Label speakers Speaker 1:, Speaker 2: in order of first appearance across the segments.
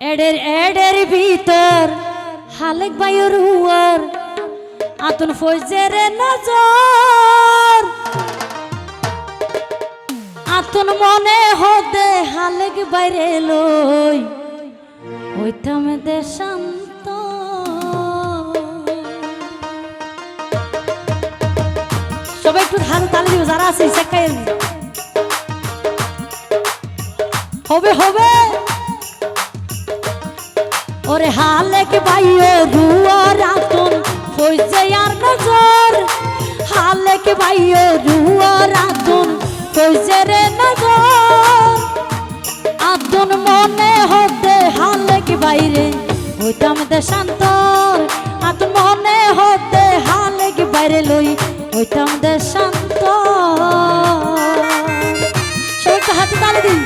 Speaker 1: এডের এডের ভিতর, হালেক বায়ুর হুয়ার আতুন ফৌজের নজর। আতুন মনে হদে হালেক বাইরে লই ওইটাম দে শান্ত। সবাই একটু ধান তালি দিব যারা আছে সেকাই হবে হবে। ওরে হালেক বাইয়ে রুয়া রাতুন, হইছে আর নজর। হালেক বাইয়ে রুয়া রাতুন, হইছে রে নজর। আতুন মনে হতে হালেক বাইরে হইতাম দে শান্তর আতুন মনে হতে হালেক বাইরে লই, হইতাম দে শান্ত সবাই হাতে তালে দিই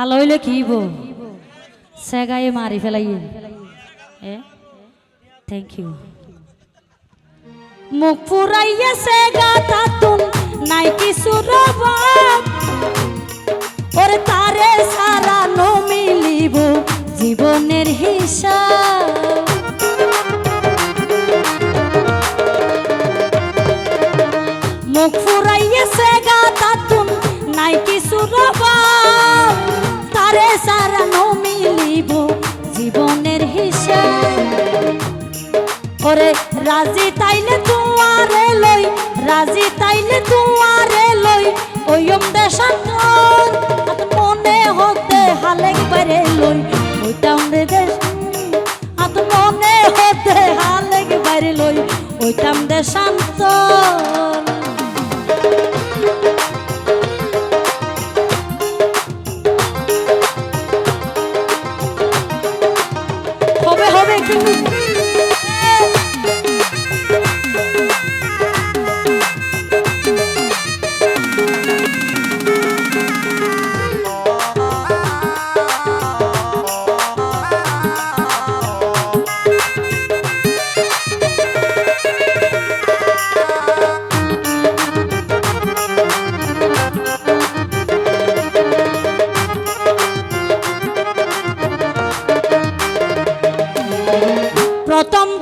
Speaker 1: হাল হইলে কি বো সেগায়ে মারি ফেলাইয়ে। এ? থ্যাংক ইউ মুখ ফুরাইয়েছে গা তাতুন নাই কিছু রবাব। ওরে তারে সারা নো মিলিব জীবনের হিসাব। মুখ ফুরাইয়েছে গা তাতুন নাই কিছু রবাব। তারে সারা মিলিব জীবনের হিসাব। ওরে, রাজি তাইলে তুয়ারে লই, রাজি তাইলে তুয়ারে লই ওইম দেশান্তর মনে হতে হালেক বাইরে লই ওইটাম রে দেশ আত মনে হতে হালেক বাইরে লই হবে হবে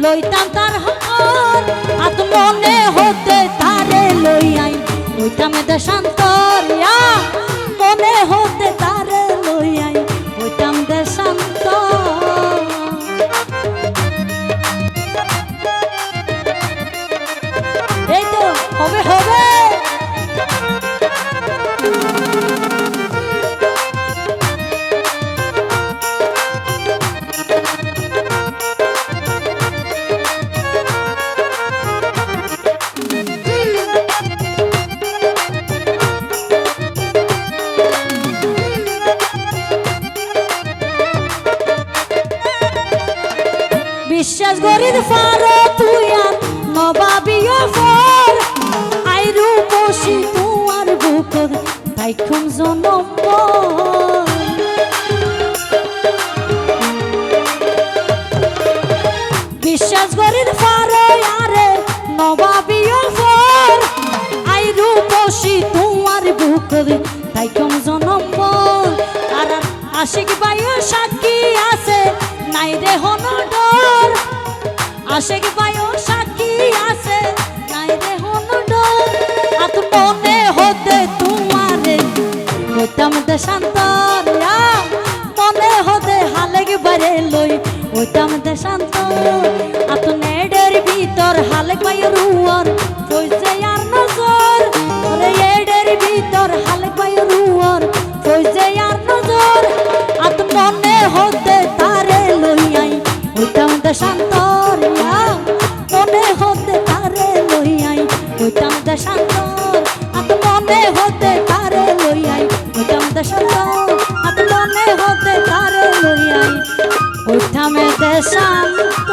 Speaker 1: লইতাম তার হার। আত মনে হতে তারে লই আই। লইতাম দেশান্তরিয়া। মনে হতে তারে লই আই। লইতাম দেশান্তর। এই তো, হবে হবে। করির পারো তুই আর নবাবিও ফর। আইরু বসি তোমার বুকর তাইখুম জনম বিশ্বাস করির পারো আরে নবাবিও ফর। আইরু বসি তোমার বুকর তাইখুম জনম আর আশিক বাইও সাক্ষী আছে, নাই রে হন আশেক বায়ো সাক্ষী আছে নাই রে হন আত মনে হতে তোমারে হইতাম দেশান্তর মনে হতে হালে লই ওইতাম দেশান্ত আত নেডের ভিতর হালে পাই রুয়ার ফইজে আর নজর। ওরে এডের ভিতর হালে পাই রুয়ার ফইজে আর নজর। আত মনে হতে তারে লই আই ওইতাম দেশান্ত ওইতাম দেশান্ত হতে তারে লই আই ওইতাম দেশান্ত